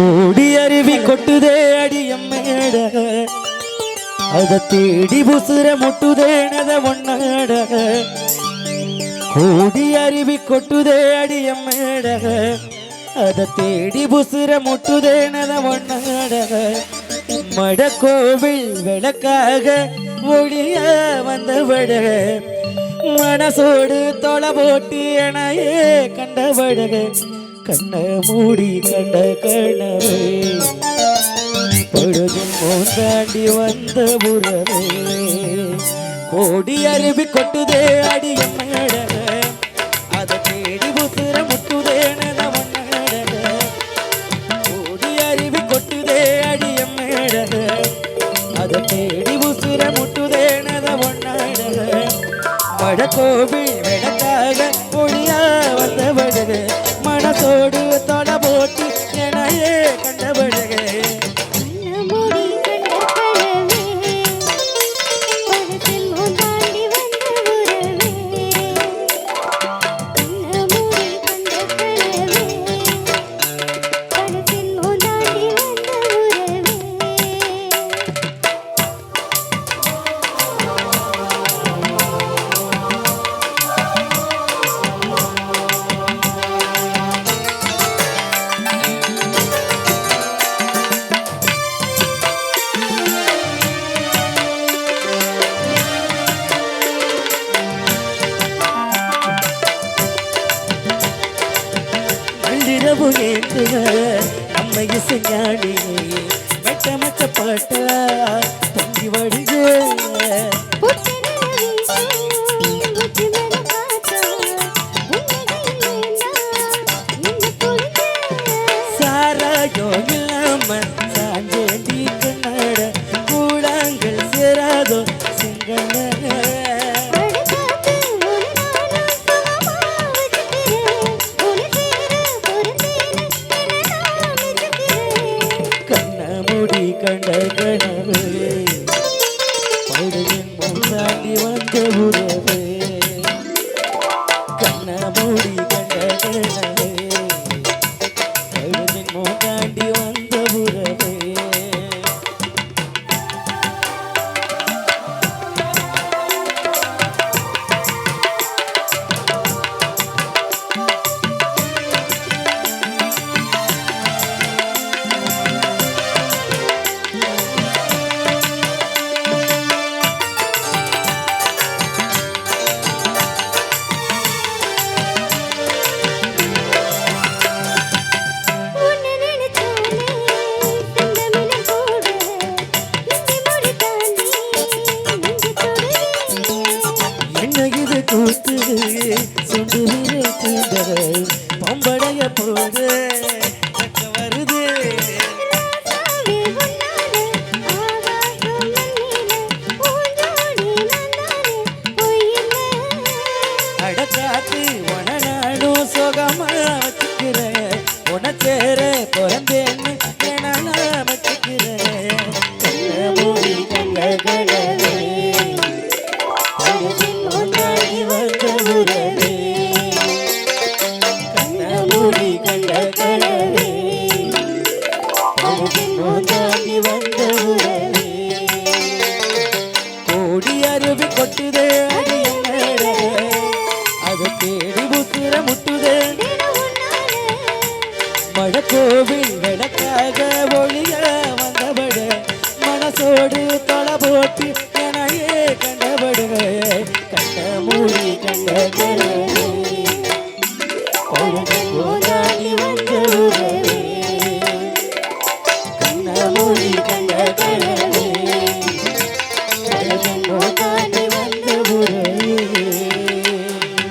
கூடி அருவி கொட்டுதே அடியம்மேட அத தேடி புசுர முட்டுதேனத ஒன்னாட. கூடி அருவி கொட்டுதே அடியம்மேட அத தேடி புசுர முட்டுதேனத ஒன்னாட. மட கோவில் விளக்காக ஒளிய வந்தவட. மனசோடு தொலை போட்டு எனையே கண்டவடக கண்ண மூடி கண்ட கணவே பொழுதும் மோந்தாண்டி வந்த உறவே. கோடி அருவி கொட்டுதே அடிய மேடக அதை தேடி புசுர முட்டுதே கோடி அருவி கொட்டுதே அடிய அதை தேடி உசுர முட்டுதே நவண்ணடக வடகோவில் விளக்காக மனசோடு தொலை இரவு ஏற்றுக நம்ம இசைஞானி மெட்ட மெட்ட பாட்ட. கண்ட கனவு படுவின் முன்னாடி வந்த உறவு চোখ রেখে கண்ட கடலே படுதில் முன்னாடி வந்த உறவே கோடி அருவி கொட்டுதே அடிய மேடே அது தேடி புத்துற முட்டுதே. மழக்கோவில் விளக்காக ஒளிய வந்தபட மனசோடு தொலை போட்டு எனையே கண்டபடு கண்ட மூடி கண்ட கனவே. பொழுது போல গৌরী গঙ্গা